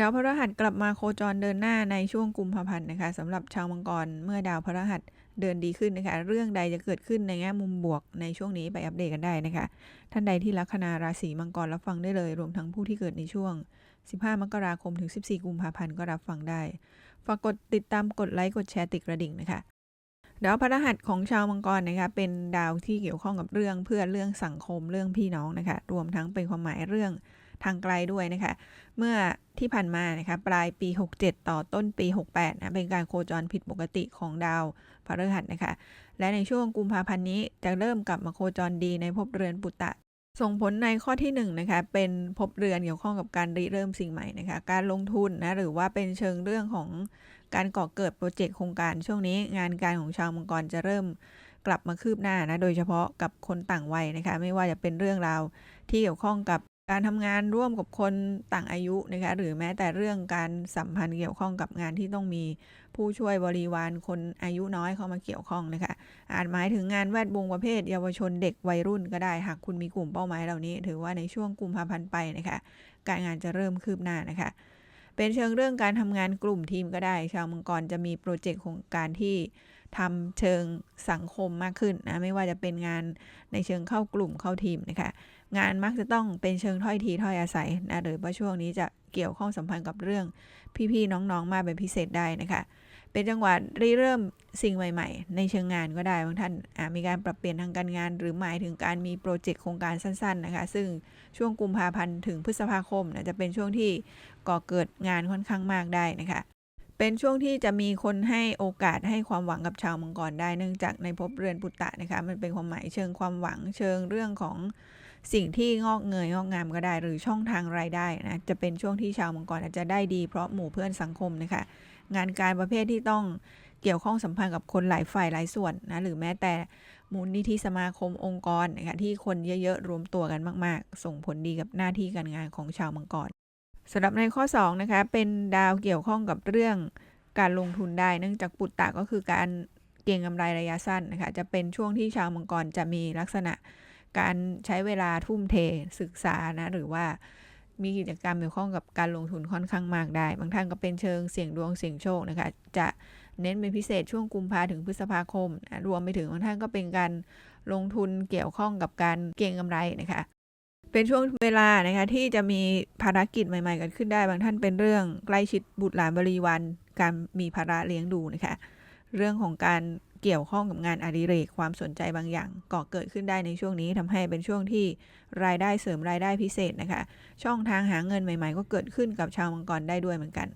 ดาวพฤหัสกลับมาโคจรเดินหน้าในช่วงกุมภาพันธ์นะคะสำหรับชาวมังกรเมื่อดาวพฤหัสเดินดีขึ้นนะคะ เรื่องใดจะเกิดขึ้นในแง่มุมบวกในช่วงนี้ไปอัปเดตกันได้นะคะ ท่านใดที่ลัคนาราศีมังกรรับฟังได้เลย รวมทั้งผู้ที่เกิดในช่วง 15 มกราคมถึง 14 กุมภาพันธ์ก็รับฟังได้ฝากกดติดตามกดไลค์กดแชร์ติดกระดิ่งนะคะดาวพฤหัสของชาวมังกรนะคะเป็นดาวที่เกี่ยวข้องกับเรื่องเพื่อนเรื่องสังคมเรื่องพี่น้องนะคะ รวมทั้งเป็นความหมายเรื่อง ทางไกลด้วยนะคะ เมื่อที่ผ่านมานะคะปลายปี 67 ต่อต้นปี 68นะเป็นการโคจรผิดปกติของดาวพฤหัสนะคะ และในช่วงกุมภาพันธ์นี้จะเริ่มกลับมาโคจรดีในภพเรือนปุตตะ ส่งผลในข้อที่1นงนะคะเป็นภพเรือนเกี่ยวข้องกับการริเริ่มสิ่งใหม่นะคะการลงทุนนะหรือว่าเป็นเชิงเรื่องของการก่อเกิดโปรเจกต์โครงการช่วงนี้งานการของชาวมังกรจะเริ่มกลับมาคืบหน้านะโดยเฉพาะกับคนต่างวัยนะคะไม่ว่าจะเป็นเรื่องราวที่เกี่ยวข้องกับ การทำงานร่วมกับคนต่างอายุนะคะหรือแม้แต่เรื่องการสัมพันธ์เกี่ยวข้องกับงานที่ต้องมีผู้ช่วยบริวารคนอายุน้อยเข้ามาเกี่ยวข้องนะคะอาจหมายถึงงานแวดวงประเภท เยาวชนเด็กวัยรุ่นก็ได้หากคุณมีกลุ่มเป้าหมายเหล่านี้ ถือว่าในช่วงกุมภาพันธ์ไปนะคะการงานจะเริ่มคืบหน้านะคะเป็นเชิงเรื่องการทำงานกลุ่มทีมก็ได้ ชาวมังกรจะมีโปรเจกต์ของการที่ทำเชิงสังคมมากขึ้นนะไม่ว่าจะเป็นงานในเชิงเข้ากลุ่มเข้าทีมนะคะ งานมักจะต้องเป็นเชิงถ้อยทีถ้อยอาศัยนะหรือว่าช่วงนี้จะเกี่ยวข้องสัมพันธ์กับเรื่องพี่ๆน้องๆมาเป็นพิเศษได้นะคะ เป็นจังหวะริเริ่มสิ่งใหม่ ๆ ในเชิงงานก็ได้บางท่านมีการปรับเปลี่ยนทางการงาน หรือหมายถึงการมีโปรเจกต์โครงการสั้นๆนะคะ ซึ่งช่วงกุมภาพันธ์ถึงพฤษภาคมนะจะเป็นช่วงที่ก่อเกิดงานค่อนข้างมากได้นะคะเป็นช่วงที่จะมีคนให้โอกาสให้ความหวังกับชาวมังกรได้เนื่องจากในภพเรือนปุตตะนะคะ มันเป็นความหมายเชิงความหวังเชิงเรื่องของ สิ่งที่งอกเงยงอกงามก็ได้ หรือช่องทางรายได้นะจะเป็นช่วงที่ชาวมังกรอาจจะได้ดีเพราะหมู่เพื่อนสังคมนะคะงานการประเภทที่ต้องเกี่ยวข้องสัมพันธ์กับคนหลายฝ่ายหลายส่วนนะหรือแม้แต่มูลนิธิสมาคมองค์กรนะคะที่คนเยอะๆรวมตัวกันมากๆ ส่งผลดีกับหน้าที่การงานของชาวมังกรสำหรับในข้อ2นะคะเป็นดาวเกี่ยวข้องกับเรื่องการลงทุนได้ เนื่องจากปุตตะก็คือการเก็งกำไรระยะสั้นนะคะจะเป็นช่วงที่ชาวมังกรจะมีลักษณะ การใช้เวลาทุ่มเทศึกษานะ หรือว่ามีกิจกรรมเกี่ยวข้องกับการลงทุนค่อนข้างมากได้ บางท่านก็เป็นเชิงเสี่ยงดวงเสี่ยงโชคนะคะ จะเน้นเป็นพิเศษช่วงกุมภาถึงพฤษภาคมนะรวมไปถึงบางท่านก็เป็นการลงทุนเกี่ยวข้องกับการเก็งกำไรนะคะ เป็นช่วงเวลานะคะที่จะมีภารกิจใหม่ๆเกิดขึ้นได้ บางท่านเป็นเรื่องใกล้ชิดบุตรหลานบริวารการมีภาระเลี้ยงดูนะคะ เรื่องของการ เกี่ยวข้องกับงานอดิเรกความสนใจบางอย่างก่อเกิดขึ้นได้ในช่วงนี้ทำให้เป็นช่วงที่รายได้เสริมรายได้พิเศษนะคะ ช่องทางหาเงินใหม่ๆ ก็เกิดขึ้นกับชาวมังกรได้ด้วยเหมือนกัน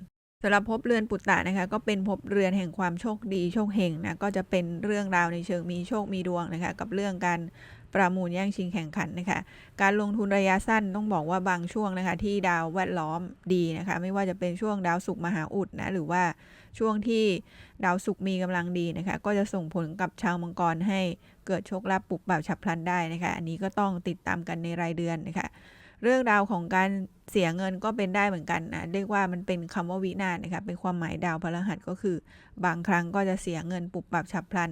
สำหรับภพเรือนปุตตะนะคะ ก็เป็นภพเรือนแห่งความโชคดีโชคเฮงนะก็จะเป็นเรื่องราวในเชิงมีโชคมีดวงนะคะ กับเรื่องการประมูลแย่งชิงแข่งขันนะคะ การลงทุนระยะสั้นต้องบอกว่าบางช่วงนะคะ ที่ดาวแวดล้อมดีนะคะ ไม่ว่าจะเป็นช่วงดาวศุกร์มหาอุดนะหรือว่า ช่วงที่ดาวศุกร์มีกำลังดีนะคะ ก็จะส่งผลกับชาวมังกรให้เกิดโชคลาภปุบแบบฉับพลันได้นะคะ อันนี้ก็ต้องติดตามกันในรายเดือนนะคะ เรื่องราวของการเสียเงินก็เป็นได้เหมือนกันนะเรียกว่ามันเป็นคำว่าวินาศนะคะเป็นความหมายดาวพฤหัสก็คือ บางครั้งก็จะเสียเงินปุบปับฉับพลัน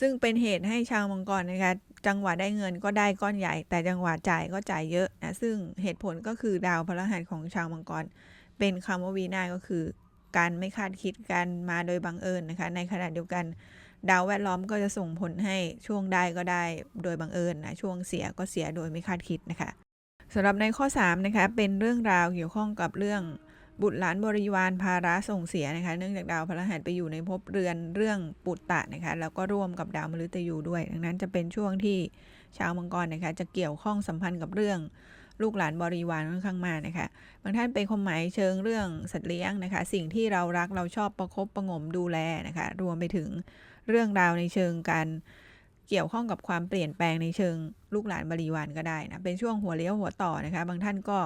ซึ่งเป็นเหตุให้ชาวมังกรนะคะจังหวะได้เงินก็ได้ก้อนใหญ่ แต่จังหวะจ่ายก็จ่ายเยอะนะซึ่งเหตุผลก็คือดาวพฤหัสของชาวมังกร เป็นคำว่าวีนาก็คือ การไม่คาดคิดการมาโดยบังเอิญนะคะ ในขณะเดียวกันดาวแวดล้อมก็จะส่งผลให้ช่วงได้ก็ได้โดยบังเอิญนะช่วงเสียก็เสียโดยไม่คาดคิดนะคะสำหรับในข้อ3นะคะเป็นเรื่องราวเกี่ยวข้องกับเรื่องบุตรหลานบริวารภาระส่งเสียนะคะ เนื่องจากดาวพฤหัสไปอยู่ในภพเรือนเรื่องปุตตะนะคะ แล้วก็ร่วมกับดาวมฤตยูด้วย ดังนั้นจะเป็นช่วงที่ชาวมังกรนะคะ จะเกี่ยวข้องสัมพันธ์กับเรื่อง ลูกหลานบริวารค่อนข้างมากนะคะ บางท่านเป็นความหมายเชิงเรื่องสัตว์เลี้ยงนะคะ สิ่งที่เรารักเราชอบประครบประงมดูแลนะคะ รวมไปถึงเรื่องราวในเชิงการเกี่ยวข้องกับความเปลี่ยนแปลงในเชิงลูกหลานบริวารก็ได้นะ เป็นช่วงหัวเลี้ยวหัวต่อนะคะ บางท่านก็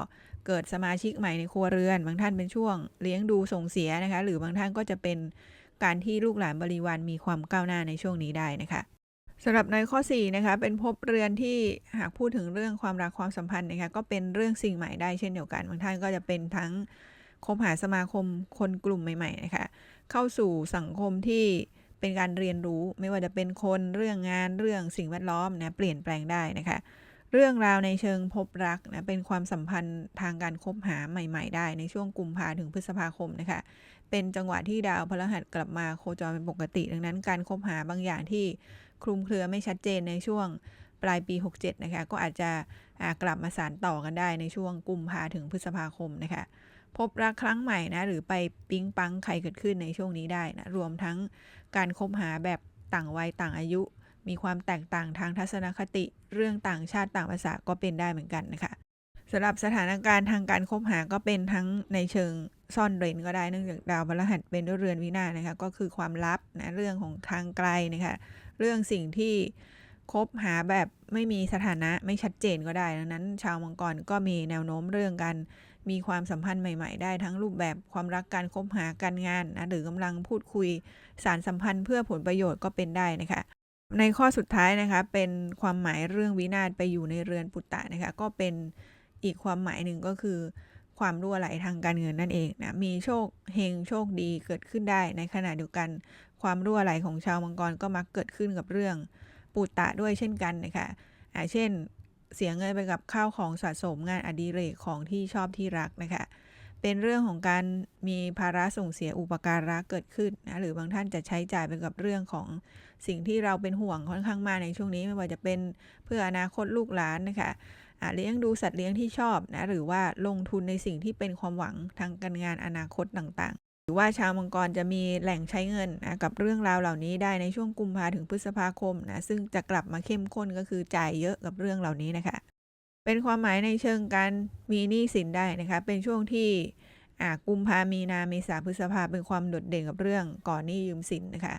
เกิดสมาชิกใหม่ในครัวเรือน บางท่านเป็นช่วงเลี้ยงดูส่งเสียนะคะ หรือบางท่านก็จะเป็นการที่ลูกหลานบริวารมีความก้าวหน้าในช่วงนี้ได้นะคะ สำหรับในข้อ4นะคะเป็นภพเรือนที่หากพูดถึงเรื่องความรักความสัมพันธ์นะคะก็เป็นเรื่องสิ่งใหม่ได้เช่นเดียวกันบางท่านก็จะเป็นทั้งคบหาสมาคมคนกลุ่มใหม่ๆนะคะเข้าสู่สังคมที่เป็นการเรียนรู้ไม่ว่าจะเป็นคนเรื่องงานเรื่องสิ่งแวดล้อมนะเปลี่ยนแปลงได้นะคะเรื่องราวในเชิงพบรักนะเป็นความสัมพันธ์ทางการคบหาใหม่ ๆ ได้ในช่วงกุมภาถึงพฤษภาคมนะคะเป็นจังหวะที่ดาวพฤหัสกลับมาโคจรเป็นปกติ ดังนั้นการคบหาบางอย่างที่ คลุมเครือไม่ชัดเจนในช่วงปลายปี 67 นะคะ ก็อาจจะกลับมาสานต่อกันได้ในช่วงกุมภาถึงพฤษภาคมนะคะ พบรักครั้งใหม่นะ หรือไปปิ๊งปังใครเกิดขึ้นในช่วงนี้ได้นะ รวมทั้งการคบหาแบบต่างวัยต่างอายุ มีความแตกต่างทางทัศนคติ เรื่องต่างชาติต่างภาษาก็เป็นได้เหมือนกันนะคะสำหรับสถานการณ์ทางการคบหาก็เป็นทั้งในเชิงซ่อนเร้นก็ได้เนื่องจากดาวพฤหัสเป็นด้วยเรือนวินาศนะคะก็คือความลับนะเรื่องของทางไกลนะคะ เรื่องสิ่งที่คบหาแบบไม่มีสถานะไม่ชัดเจนก็ได้ ดังนั้น ชาวมังกรก็มีแนวโน้มเรื่องการมีความสัมพันธ์ใหม่ ๆ ได้ทั้งรูปแบบความรักการคบหาการงานนะหรือกำลังพูดคุยสารสัมพันธ์เพื่อผลประโยชน์ก็เป็นได้นะคะในข้อสุดท้ายนะคะเป็นความหมายเรื่องวินาศไปอยู่ในเรือนปุตตะนะคะก็เป็นอีกความหมายหนึ่งก็คือ ความรั่วไหลทางการเงินนั่นเองนะมีโชคเฮงโชคดีเกิดขึ้นได้ในขณะเดียวกัน ความรั่วไหลของชาวมังกรก็มักเกิดขึ้นกับเรื่องปุตตะด้วยเช่นกันนะคะอ่าเช่น เสียเงินไปกับข้าวของสะสมงานอดิเรกของที่ชอบที่รักนะคะ เป็นเรื่องของการมีภาระส่งเสียอุปการะเกิดขึ้นนะหรือบางท่านจะใช้จ่ายไปกับเรื่องของสิ่งที่เราเป็นห่วงค่อนข้างมากในช่วงนี้ ไม่ว่าจะเป็นเพื่ออนาคตลูกหลานนะคะอะเลี้ยงดูสัตว์เลี้ยงที่ชอบนะหรือว่าลงทุนในสิ่งที่เป็นความหวังทางการงานอนาคตต่าง รือว่าชาวมังกรจะมีแหล่งใช้เงินนะกับเรื่องราวเหล่านี้ได้ในช่วงกุมภาถึงพฤษภาคมนะซึ่งจะกลับมาเข้มข้นก็คือจ่ายเยอะกับเรื่องเหล่านี้นะคะ เป็นความหมายในเชิงการมีหนี้สินได้นะคะ เป็นช่วงที่อ่ากุมภามีนาเมษาพฤษภาเป็นความโดดเด่นกับเรื่องก่อนหนี้ยืมสินนะคะ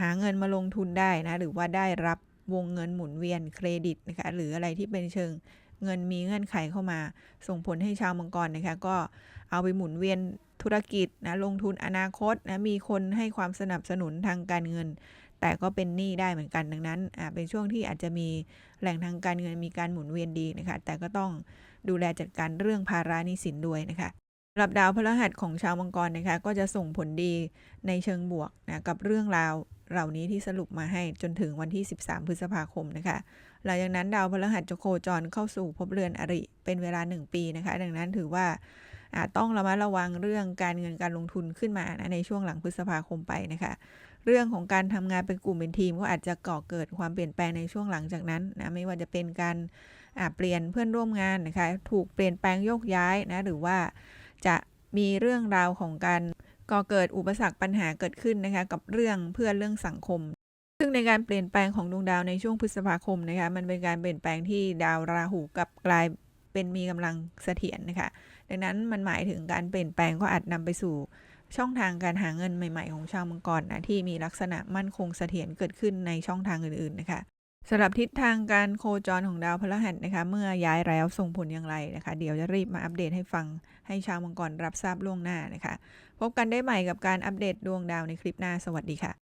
หาเงินมาลงทุนได้นะหรือว่าได้รับวงเงินหมุนเวียนเครดิตนะคะหรืออะไรที่เป็นเชิงเงินมีเงื่อนไขเข้ามา ส่งผลให้ชาวมังกรนะคะก็เอาไปหมุนเวียน ธุรกิจนะลงทุนอนาคตนะมีคนให้ความสนับสนุนทางการเงิน แต่ก็เป็นหนี้ได้เหมือนกันดังนั้นอ่าเป็นช่วงที่อาจจะมีแหล่งทางการเงินมีการหมุนเวียนดีนะคะแต่ก็ต้องดูแลจัดการเรื่องภาระหนี้สินด้วยนะคะสำหรับดาวพฤหัสของชาวมังกรนะคะก็จะส่งผลดีในเชิงบวกนะกับเรื่องราวเหล่านี้ที่สรุปมาให้จนถึงวันที่ 13 พฤษภาคมนะคะหลังจากนั้นดาวพฤหัสจะโคจรเข้าสู่ภพเรือนอริเป็นเวลา 1 ปีนะคะ ดังนั้นถือว่า ต้องระมัดระวังเรื่องการเงินการลงทุนขึ้นมานะในช่วงหลังพฤษภาคมไปนะคะ เรื่องของการทำงานเป็นกลุ่มเป็นทีมก็อาจจะก่อเกิดความเปลี่ยนแปลงในช่วงหลังจากนั้นนะไม่ว่าจะเป็นการเปลี่ยนเพื่อนร่วมงานนะคะถูกเปลี่ยนแปลงโยกย้ายนะหรือว่าจะมีเรื่องราวของการก่อเกิดอุปสรรคปัญหาเกิดขึ้นนะคะกับเรื่องเพื่อนเรื่องสังคม ซึ่งในการเปลี่ยนแปลงของดวงดาวในช่วงพฤษภาคมนะคะมันเป็นการเปลี่ยนแปลงที่ดาวราหูกับกลาย เป็นมีกำลังเสถียรนะคะ ดังนั้นมันหมายถึงการเปลี่ยนแปลงก็อาจนำไปสู่ช่องทางการหาเงินใหม่ๆ ของชาวมังกรนะที่มีลักษณะมั่นคงเสถียรเกิดขึ้นในช่องทางอื่นๆนะคะสำหรับทิศทางการโคจรของดาวพฤหัสนะคะ เมื่อย้ายแล้วส่งผลอย่างไรนะคะ เดี๋ยวจะรีบมาอัปเดตให้ฟังให้ชาวมังกรรับทราบล่วงหน้านะคะ พบกันได้ใหม่กับการอัปเดตดวงดาวในคลิปหน้าสวัสดีค่ะ